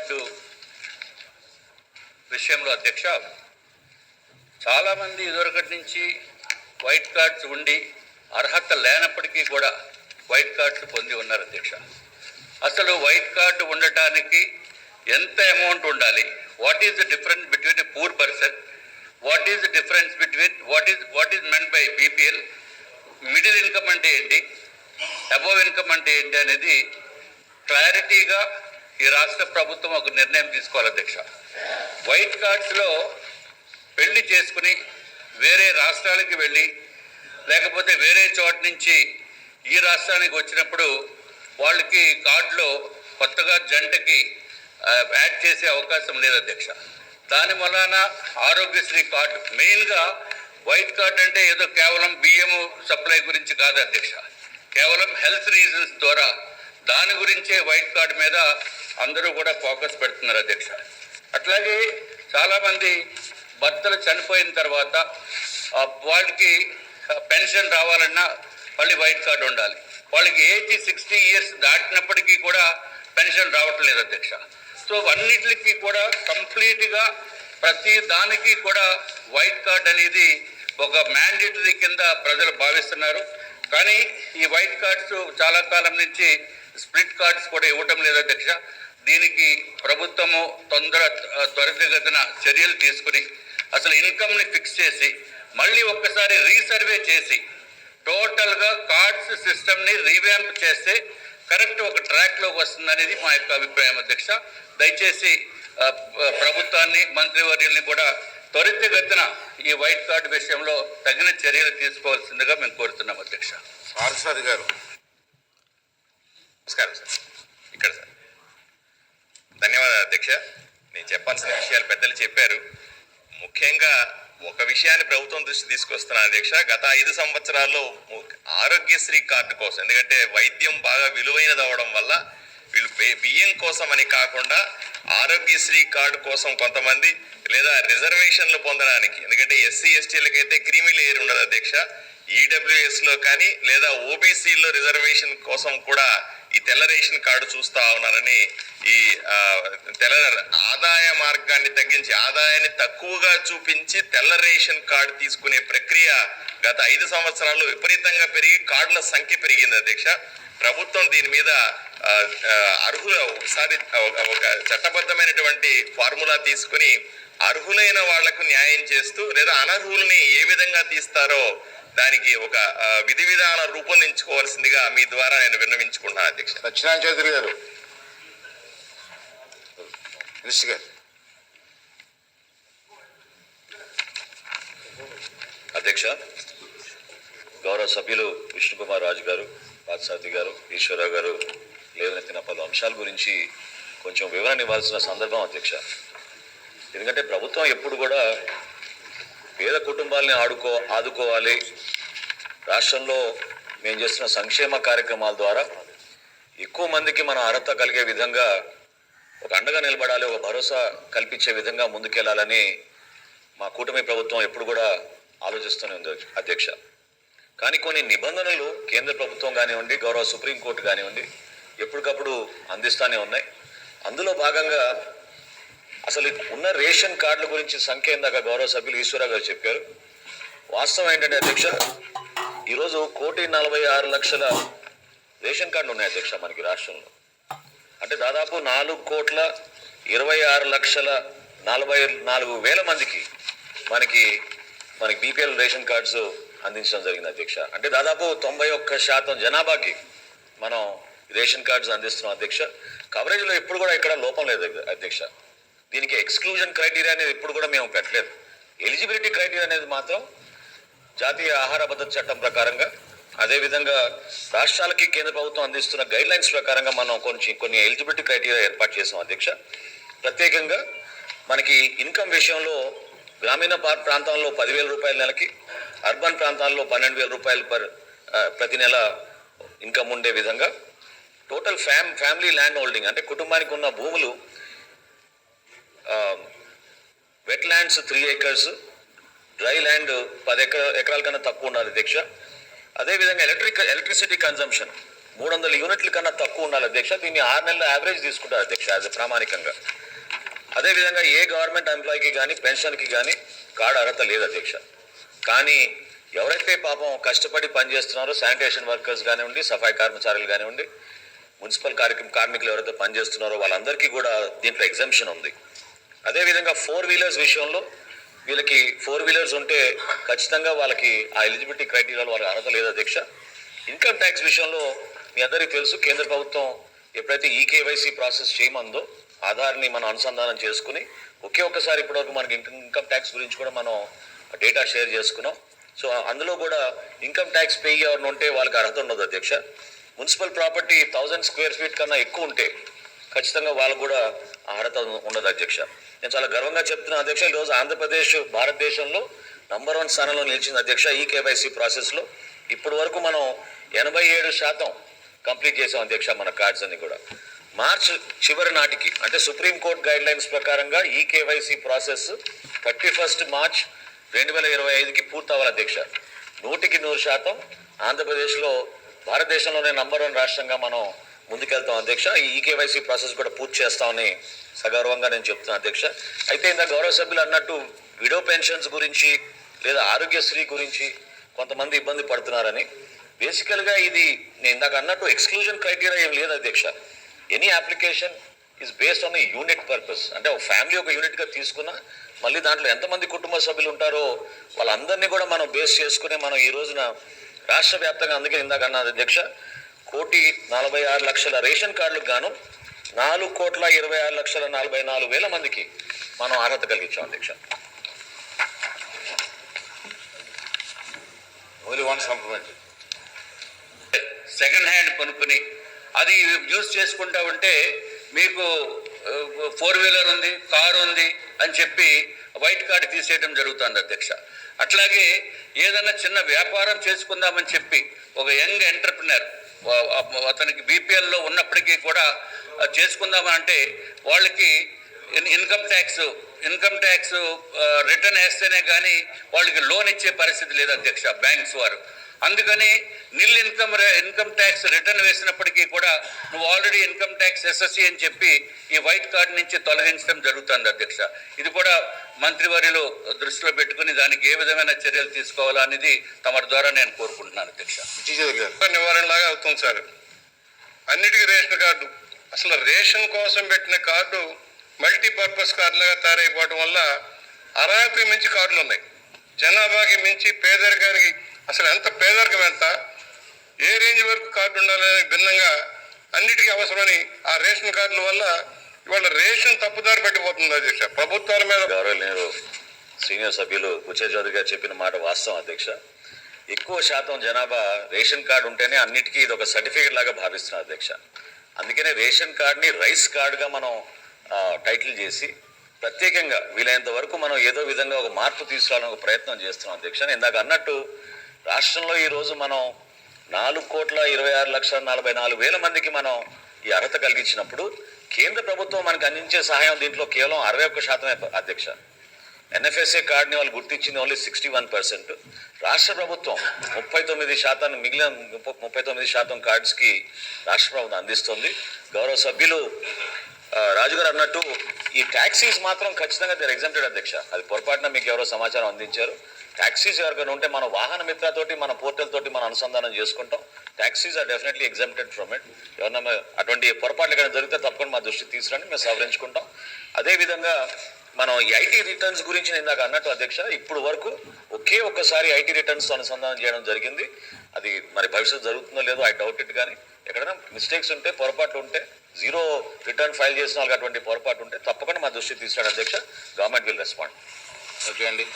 Card విషయంలో అధ్యక్ష చాలామంది ఇదివరకటి నుంచి వైట్ కార్డ్స్ ఉండి అర్హత లేనప్పటికీ కూడా వైట్ కార్డ్స్ పొంది ఉన్నారు అధ్యక్ష. అసలు వైట్ కార్డు ఉండటానికి ఎంత అమౌంట్ ఉండాలి? What is the difference between a poor person? What is the difference between what is what is meant by BPL? Middle income అంటే ఏంటి? అబోవ్ ఇన్కమ్ అంటే ఏంటి అనేది క్లారిటీగా ఈ రాష్ట్ర ప్రభుత్వం ఒక నిర్ణయం తీసుకోవాలి అధ్యక్ష. వైట్ కార్డ్స్లో పెళ్ళి చేసుకుని వేరే రాష్ట్రాలకి వెళ్ళి లేకపోతే వేరే చోట నుంచి ఈ రాష్ట్రానికి వచ్చినప్పుడు వాళ్ళకి కార్డులో కొత్తగా జంటకి యాడ్ చేసే అవకాశం లేదు అధ్యక్ష. దాని వలన ఆరోగ్యశ్రీ కార్డు మెయిన్గా వైట్ కార్డ్ అంటే ఏదో కేవలం బియ్యం సప్లై గురించి కాదు అధ్యక్ష. కేవలం హెల్త్ రీజన్స్ ద్వారా దాని గురించే వైట్ కార్డ్ మీద అందరూ కూడా ఫోకస్ పెడుతున్నారు అధ్యక్ష. అట్లాగే చాలామంది భర్తలు చనిపోయిన తర్వాత వాళ్ళకి పెన్షన్ రావాలన్నా మళ్ళీ వైట్ కార్డు ఉండాలి. వాళ్ళకి ఏజ్ సిక్స్టీ ఇయర్స్ దాటినప్పటికీ కూడా పెన్షన్ రావటం లేదు అధ్యక్ష. సో అన్నిటికీ కూడా కంప్లీట్గా ప్రతి దానికి కూడా వైట్ కార్డ్ అనేది ఒక మ్యాండేటరీ కింద ప్రజలు భావిస్తున్నారు. కానీ ఈ వైట్ కార్డ్స్ చాలా కాలం నుంచి స్ప్లిట్ కార్డ్స్ కూడా ఇవ్వటం లేదు అధ్యక్ష. దీనికి ప్రభుత్వము తొందర త్వరితగతిన చర్యలు తీసుకుని అసలు ఇన్కమ్ని ఫిక్స్ చేసి మళ్ళీ ఒక్కసారి రీసర్వే చేసి టోటల్గా కార్డ్స్ సిస్టమ్ని రీవ్యాంప్ చేస్తే కరెక్ట్ ఒక ట్రాక్లోకి వస్తుందనేది మా యొక్క అభిప్రాయం అధ్యక్ష. దయచేసి ప్రభుత్వాన్ని మంత్రివర్యుల్ని కూడా త్వరితగతిన ఈ వైట్ కార్డు విషయంలో తగిన చర్యలు తీసుకోవాల్సిందిగా మేము కోరుతున్నాం అధ్యక్ష. పార్సాది గారు. నమస్కారం సార్. ఇక్కడ సార్. ధన్యవాదాలు అధ్యక్ష. నేను చెప్పాల్సిన విషయాలు పెద్దలు చెప్పారు. ముఖ్యంగా ఒక విషయాన్ని ప్రభుత్వం దృష్టి తీసుకొస్తున్నాను అధ్యక్ష. గత ఐదు సంవత్సరాల్లో ము- ఆరోగ్యశ్రీ కార్డు కోసం ఎందుకంటే వైద్యం బాగా విలువైనది అవడం వల్ల వీళ్ళు బియ్యం కోసం అని కాకుండా ఆరోగ్యశ్రీ కార్డు కోసం కొంతమంది లేదా రిజర్వేషన్లు పొందడానికి ఎందుకంటే ఎస్సీ ఎస్టీలకైతే క్రీమీ లేయర్ ఉండదు అధ్యక్ష. ఈడబ్ల్యూఎస్లో కానీ లేదా ఓబీసీలో రిజర్వేషన్ కోసం కూడా ఈ తెల్ల రేషన్ కార్డు చూస్తా ఉన్నారని ఈ తెల్ల ఆదాయ మార్గాన్ని తగ్గించి ఆదాయాన్ని తక్కువగా చూపించి తెల్ల రేషన్ కార్డు తీసుకునే ప్రక్రియ గత ఐదు సంవత్సరాల్లో విపరీతంగా పెరిగి కార్డుల సంఖ్య పెరిగింది అధ్యక్ష. ప్రభుత్వం దీని మీద అర్హుల ఒకసారి ఒక చట్టబద్ధమైనటువంటి ఫార్ములా తీసుకుని అర్హులైన వాళ్ళకు న్యాయం చేస్తూ లేదా అనర్హుల్ని ఏ విధంగా తీస్తారో దానికి ఒక విధి విధానం రూపొందించుకోవాల్సిందిగా మీ ద్వారా నేను విన్నవించుకుంటున్నాను అధ్యక్ష. సత్యనారాయణ చౌదరి గారు. మినిస్టర్ గారు. అధ్యక్ష గౌరవ సభ్యులు విష్ణుకుమార్ రాజు గారు పాత్సారథి గారు ఈశ్వరరావు గారు లేవనెత్తిన పలు అంశాల గురించి కొంచెం వివరణ ఇవ్వాల్సిన సందర్భం అధ్యక్ష. ఎందుకంటే ప్రభుత్వం ఎప్పుడు కూడా పేద కుటుంబాలని ఆడుకో ఆదుకోవాలి రాష్ట్రంలో మేము చేస్తున్న సంక్షేమ కార్యక్రమాల ద్వారా ఎక్కువ మందికి మనం అర్హత కలిగే విధంగా ఒక అండగా నిలబడాలి ఒక భరోసా కల్పించే విధంగా ముందుకెళ్ళాలని మా కూటమి ప్రభుత్వం ఎప్పుడు కూడా ఆలోచిస్తూనే ఉంది అధ్యక్ష. కానీ కొన్ని నిబంధనలు కేంద్ర ప్రభుత్వం కానివ్వండి గౌరవ సుప్రీంకోర్టు కానివ్వండి ఎప్పటికప్పుడు అందిస్తూనే ఉన్నాయి. అందులో భాగంగా అసలు ఉన్న రేషన్ కార్డుల గురించి సంఖ్య ఇందాక గౌరవ సభ్యులు ఈశ్వరరావు గారు చెప్పారు. వాస్తవం ఏంటంటే అధ్యక్ష ఈరోజు కోటి నలభై ఆరు లక్షల రేషన్ కార్డు ఉన్నాయి అధ్యక్ష మనకి రాష్ట్రంలో. అంటే దాదాపు నాలుగు కోట్ల ఇరవై ఆరు లక్షల నలభై నాలుగు వేల మందికి మనకి మనకి బీపీఎల్ రేషన్ కార్డ్స్ అందించడం జరిగింది అధ్యక్ష. అంటే దాదాపు తొంభై ఒక్క శాతం జనాభాకి మనం రేషన్ కార్డ్స్ అందిస్తున్నాం అధ్యక్ష. కవరేజ్లో ఎప్పుడు కూడా ఇక్కడ లోపం లేదు అధ్యక్ష. దీనికి ఎక్స్క్లూజన్ క్రైటీరియా అనేది ఎప్పుడు కూడా మేము పెట్టలేదు. ఎలిజిబిలిటీ క్రైటీరియా అనేది మాత్రం జాతీయ ఆహార భద్రత చట్టం ప్రకారంగా అదేవిధంగా రాష్ట్రాలకి కేంద్ర ప్రభుత్వం అందిస్తున్న గైడ్ లైన్స్ ప్రకారంగా మనం కొంచెం కొన్ని ఎలిజిబిలిటీ క్రైటీరియా ఏర్పాటు చేసాం అధ్యక్ష. ప్రత్యేకంగా మనకి ఇన్కమ్ విషయంలో గ్రామీణ పా- ప్రాంతాల్లో పదివేల రూపాయల నెలకి అర్బన్ ప్రాంతాల్లో పన్నెండు వేల రూపాయలు పర్ ప్రతి నెల ఇన్కమ్ ఉండే విధంగా టోటల్ ఫ్యామ్ ఫ్యామిలీ ల్యాండ్ హోల్డింగ్ అంటే కుటుంబానికి ఉన్న భూములు wet lands three acres dry land పది ఎకర ఎకరాల కన్నా తక్కువ ఉండాలి దీక్ష. అదేవిధంగా ఎలక్ట్రిక్ ఎలక్ట్రిసిటీ కన్జంప్షన్ మూడు వందల యూనిట్ల కన్నా తక్కువ ఉండాలి అధ్యక్ష దీన్ని ఆరు నెలల యావరేజ్ తీసుకుంటారు అధ్యక్ష అది ప్రామాణికంగా. అదేవిధంగా ఏ గవర్నమెంట్ ఎంప్లాయీకి కానీ పెన్షన్కి కానీ కార్డు అర్హత లేదు అధ్యక్ష కానీ ఎవరైతే పాపం కష్టపడి పనిచేస్తున్నారో శానిటేషన్ వర్కర్స్ కానివ్వండి సఫాయి కర్మచారులు కానివ్వండి మున్సిపల్ కార్యక్రమ కార్మికులు ఎవరైతే పనిచేస్తున్నారో వాళ్ళందరికీ కూడా దీంట్లో ఎగ్జామ్షన్ ఉంది. అదేవిధంగా ఫోర్ వీలర్స్ విషయంలో వీళ్ళకి ఫోర్ వీలర్స్ ఉంటే ఖచ్చితంగా వాళ్ళకి ఆ ఎలిజిబిలిటీ క్రైటీరియాలో వాళ్ళకి అర్హత లేదు అధ్యక్ష. ఇన్కమ్ ట్యాక్స్ విషయంలో మీ అందరికీ తెలుసు కేంద్ర ప్రభుత్వం ఎప్పుడైతే ఈ కేవైసీ ప్రాసెస్ చేయమందో ఆధార్ని మనం అనుసంధానం చేసుకుని ఒకే ఒక్కసారి ఇప్పటివరకు మనకి ఇన్కమ్ ఇన్కమ్ ట్యాక్స్ గురించి కూడా మనం డేటా షేర్ చేసుకున్నాం. సో అందులో కూడా ఇన్కమ్ ట్యాక్స్ పే ఎవరిని ఉంటే వాళ్ళకి అర్హత ఉండదు అధ్యక్ష. Municipal property thousand square feet కన్నా ఎక్కువ ఉంటే ఖచ్చితంగా వాళ్ళకు కూడా అర్హత ఉండదు అధ్యక్ష. నేను చాలా గర్వంగా చెప్తున్నాను అధ్యక్ష ఈరోజు ఆంధ్రప్రదేశ్ భారతదేశంలో నంబర్ వన్ స్థానంలో నిలిచింది అధ్యక్ష ఈ కేవైసీ ప్రాసెస్లో ఇప్పటి వరకు మనం ఎనభై ఏడు శాతం కంప్లీట్ చేసాం అధ్యక్ష మన కార్డ్స్ అన్ని కూడా. మార్చ్ చివరి నాటికి అంటే సుప్రీంకోర్టు గైడ్ లైన్స్ ప్రకారంగా ఈ KYC process thirty first March రెండు వేల ఇరవై ఐదుకి పూర్తవ్వాలి అధ్యక్ష. నూటికి నూరు శాతం ఆంధ్రప్రదేశ్లో భారతదేశంలోనే నంబర్ వన్ రాష్ట్రంగా మనం ముందుకెళ్తాం అధ్యక్ష. ఈ ఈకేవైసీ ప్రాసెస్ కూడా పూర్తి చేస్తామని సగౌరవంగా నేను చెప్తున్నాను అధ్యక్ష. అయితే ఇంత గౌరవ సభ్యులు అన్నట్టు విడో పెన్షన్స్ గురించి లేదా ఆరోగ్యశ్రీ గురించి కొంతమంది ఇబ్బంది పడుతున్నారని. బేసికల్గా ఇది నేను ఇందాక అన్నట్టు ఎక్స్క్లూజన్ క్రైటీరియా ఏం లేదు అధ్యక్ష. Any application is based on unit purpose అంటే ఒక ఫ్యామిలీ ఒక యూనిట్గా తీసుకున్నా మళ్ళీ దాంట్లో ఎంతమంది కుటుంబ సభ్యులు ఉంటారో వాళ్ళందరినీ కూడా మనం బేస్ చేసుకుని మనం ఈ రోజున రాష్ట్ర వ్యాప్తంగా అందుకే ఇందాక అన్నది అధ్యక్ష. కోటి నలభై ఆరు లక్షల రేషన్ కార్డులకు గాను నాలుగు కోట్ల ఇరవై ఆరు లక్షల నలభై నాలుగు వేల మందికి మనం అర్హత కలిగించాం అధ్యక్ష. Only one supplementary second hand కొనుక్కుని అది యూజ్ చేసుకుంటా ఉంటే మీకు ఫోర్ వీలర్ ఉంది కారు ఉంది అని చెప్పి వైట్ కార్డు తీసేయడం జరుగుతుంది అధ్యక్ష. అట్లాగే ఏదైనా చిన్న వ్యాపారం చేసుకుందామని చెప్పి ఒక యంగ్ ఎంటర్ప్రినర్ అతనికి బీపీఎల్లో ఉన్నప్పటికీ కూడా చేసుకుందామంటే వాళ్ళకి income tax income tax return వేస్తేనే కానీ వాళ్ళకి లోన్ ఇచ్చే పరిస్థితి లేదు అధ్యక్ష బ్యాంక్స్ వారు. అందుకని nil income income tax return వేసినప్పటికీ కూడా నువ్వు ఆల్రెడీ ఇన్కమ్ ట్యాక్స్ ఎస్ఎస్సి అని చెప్పి ఈ వైట్ కార్డ్ నుంచి తొలగించడం జరుగుతుంది అధ్యక్ష. ఇది కూడా మంత్రివర్యులు దృష్టిలో పెట్టుకుని దానికి ఏ విధమైన చర్యలు తీసుకోవాలా అనేది తమ ద్వారా నేను కోరుకుంటున్నాను అధ్యక్ష. విజయ్ గారు. నివారణ లాగా అవుతుంది సార్. అన్నిటికీ రేషన్ కార్డు. అసలు రేషన్ కోసం పెట్టిన కార్డు మల్టీపర్పస్ కార్డు లాగా తయారైపోవడం వల్ల అర్హతకి మించి కార్డులు ఉన్నాయి. జనాభాకి మించి పేదరికానికి అసలు ఎంత పేదరికం ఎంత? ఏ రేంజ్ వరకు కార్డు ఉండాలనే భిన్నంగా అన్నిటికీ అవసరమని ఆ రేషన్ కార్డుల వల్ల ఇవాళ రేషన్ తప్పుదారి పెట్టిపోతుంది అధ్యక్ష? ప్రభుత్వాల మీద గౌరవనీయులు సీనియర్ సభ్యులు బుచ్చే చౌదరి గారు చెప్పిన మాట వాస్తవం అధ్యక్ష. ఎక్కువ శాతం జనాభా రేషన్ కార్డు ఉంటేనే అన్నిటికీ ఇది ఒక సర్టిఫికేట్ లాగా భావిస్తున్నారు అధ్యక్ష. అందుకనే రేషన్ కార్డుని రైస్ కార్డుగా మనం టైటిల్ చేసి ప్రత్యేకంగా వీలైనంత వరకు మనం ఏదో విధంగా ఒక మార్పు తీసుకురావాలని ఒక ప్రయత్నం చేస్తున్నాం అధ్యక్ష. నేను ఇందాక అన్నట్టు రాష్ట్రంలో ఈరోజు మనం నాలుగు కోట్ల ఇరవై ఆరు లక్షల నలభై నాలుగు వేల మందికి మనం ఈ అర్హత కలిగించినప్పుడు కేంద్ర ప్రభుత్వం మనకు అందించే సహాయం దీంట్లో కేవలం అరవై ఒక్క శాతమే అధ్యక్ష. ఎన్ఎఫ్ఎస్ఏ కార్డుని వాళ్ళు గుర్తించింది ఓన్లీ సిక్స్టీ వన్ పర్సెంట్. రాష్ట్ర ప్రభుత్వం ముప్పై తొమ్మిది శాతం మిగిలిన ముప్ప- ముప్పై తొమ్మిది శాతం కార్డ్స్కి రాష్ట్ర ప్రభుత్వం అందిస్తుంది. గౌరవ సభ్యులు రాజుగారు అన్నట్టు ఈ ట్యాక్సీస్ మాత్రం ఖచ్చితంగా దీని ఎగ్జామ్టెడ్ అధ్యక్ష. అది పొరపాటున మీకు ఎవరో సమాచారం అందించారు. ట్యాక్సీస్ ఎవరికైనా ఉంటే మన వాహన మిత్రతోటి మన పోర్టల్ తోటి మనం అనుసంధానం చేసుకుంటాం. Taxes are definitely exempted from it ఎవరన్నా అటువంటి పొరపాట్లు ఎక్కడ జరిగితే తప్పకుండా మా దృష్టికి తీసుకురండి మేము సవరించుకుంటాం. అదేవిధంగా మనం ఈ ఐటీ రిటర్న్స్ గురించి నేను నాకు అన్నట్టు అధ్యక్ష ఇప్పుడు వరకు ఒకే ఒక్కసారి ఐటీ రిటర్న్స్ అనుసంధానం చేయడం జరిగింది. అది మరి భవిష్యత్తు జరుగుతుందో లేదో ఐ డౌట్ ఇట్ కానీ ఎక్కడైనా మిస్టేక్స్ ఉంటే పొరపాట్లు ఉంటే జీరో రిటర్న్ ఫైల్ చేసిన వాళ్ళకి అటువంటి పొరపాటు ఉంటే తప్పకుండా మా దృష్టికి తీసుకురాడు అధ్యక్ష. గవర్నమెంట్ విల్ రెస్పాండ్ ఓకే అండి.